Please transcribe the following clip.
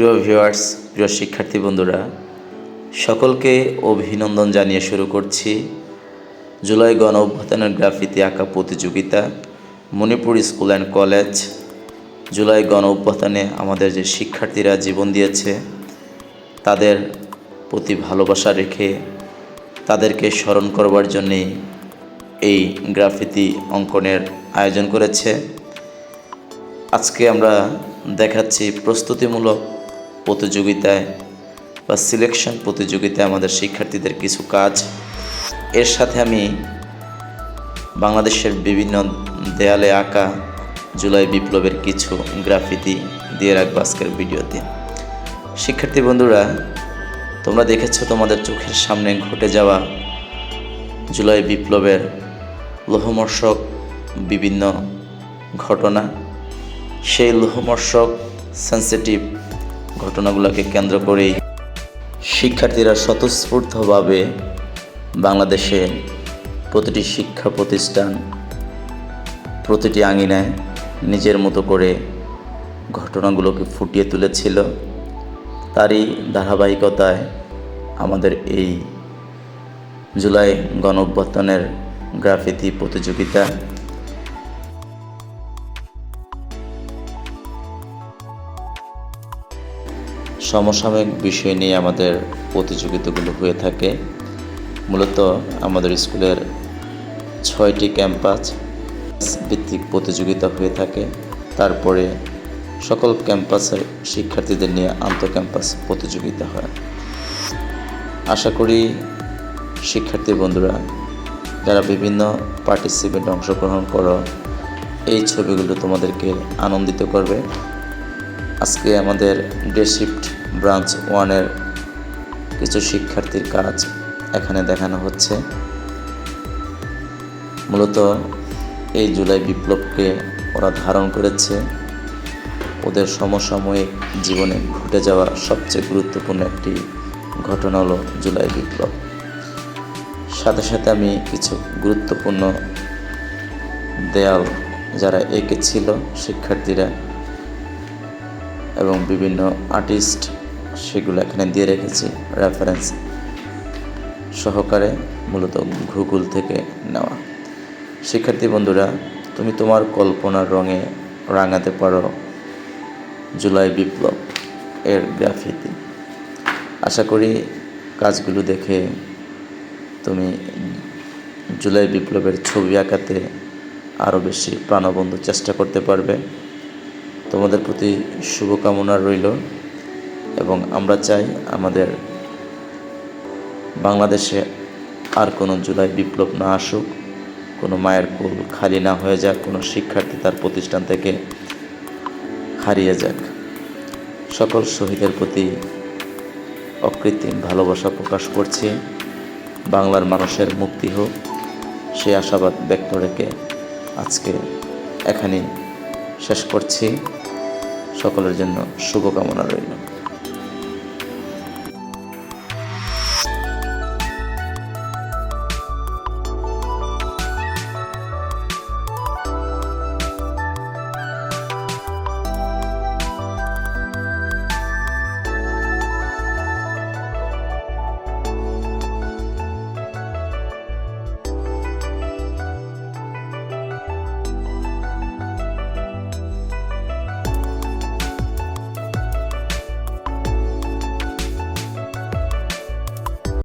প্রিয় ভিউয়ার্স প্রিয় শিক্ষার্থী বন্ধুরা, সকলকে অভিনন্দন জানিয়ে শুরু করছি জুলাই গণ অভ্যুত্থানের গ্রাফিতি আঁকা প্রতিযোগিতা, Manipur school and college. July গণ আমাদের যে শিক্ষার্থীরা জীবন দিয়েছে, তাদের প্রতি ভালোবাসা রেখে তাদেরকে স্মরণ করবার জন্যেই এই গ্রাফিতি অঙ্কনের আয়োজন করেছে। আজকে আমরা দেখাচ্ছি প্রস্তুতিমূলক প্রতিযোগিতায় বা সিলেকশন প্রতিযোগিতায় আমাদের শিক্ষার্থীদের কিছু কাজ। এর সাথে আমি বাংলাদেশের বিভিন্ন দেয়ালে আঁকা জুলাই বিপ্লবের কিছু গ্রাফিতি দিয়ে রাখব আজকের ভিডিওতে। শিক্ষার্থী বন্ধুরা, তোমরা দেখেছ তোমাদের চোখের সামনে ঘটে যাওয়া জুলাই বিপ্লবের লোহমর্ষক বিভিন্ন ঘটনা। সেই লোহমর্ষক সেন্সিটিভ ঘটনাগুলোকে কেন্দ্র করেই শিক্ষার্থীরা স্বতঃস্ফূর্তভাবে বাংলাদেশে প্রতিটি শিক্ষা প্রতিষ্ঠান, প্রতিটি আঙিনায় নিজের মতো করে ঘটনাগুলোকে ফুটিয়ে তুলেছিল। তারই ধারাবাহিকতায় আমাদের এই জুলাই গণ অভ্যুত্থানের গ্রাফিতি প্রতিযোগিতা সমসাময়িক বিষয় নিয়ে আমাদের প্রতিযোগিতাগুলো হয়ে থাকে। মূলত আমাদের স্কুলের ছয়টি ক্যাম্পাস ভিত্তিক প্রতিযোগিতা হয়ে থাকে। তারপরে সকল ক্যাম্পাসের শিক্ষার্থীদের নিয়ে আন্তঃ ক্যাম্পাস প্রতিযোগিতা হয়। আশা করি শিক্ষার্থী বন্ধুরা, যারা বিভিন্ন পার্টিসিপেন্ট অংশগ্রহণ করো, এই ছবিগুলো তোমাদেরকে আনন্দিত করবে। আজকে আমাদের ডে শিফট ব্রাঞ্চ ওয়ানের কিছু শিক্ষার্থীর কাজ এখানে দেখানো হচ্ছে। মূলত এই জুলাই বিপ্লবকে ওরা ধারণ করেছে। ওদের সমসাময়িক জীবনে ঘটে যাওয়া সবচেয়ে গুরুত্বপূর্ণ একটি ঘটনা হলো জুলাই বিপ্লব। সাথে সাথে আমি কিছু গুরুত্বপূর্ণ দেয়াল যারা এঁকেছিল শিক্ষার্থীরা এবং বিভিন্ন আর্টিস্ট সেগুলো এখানে দিয়ে রেখেছি রেফারেন্স সহকারে মূলত গুগল থেকে নেওয়া। শিক্ষার্থী বন্ধুরা, তুমি তোমার কল্পনার রঙে রাঙাতে পারো জুলাই বিপ্লব এর গ্রাফিতি। আশা করি কাজগুলো দেখে তুমি জুলাই বিপ্লবের ছবি আঁকাতে আরও বেশি প্রাণবন্ধ চেষ্টা করতে পারবে। তোমাদের প্রতি শুভকামনা রইল। এবং আমরা চাই আমাদের বাংলাদেশে আর কোনো জুলাই বিপ্লব না আসুক, কোনো মায়ের কোল খালি না হয়ে যাক, কোনো শিক্ষার্থী তার প্রতিষ্ঠান থেকে হারিয়ে যাক। সকল শহীদের প্রতি অকৃত্রিম ভালোবাসা প্রকাশ করছি। বাংলার মানুষের মুক্তি হোক, সে আশাবাদ ব্যক্ত রেখে আজকে এখানে শেষ করছি। সকলের জন্য শুভকামনা রইল।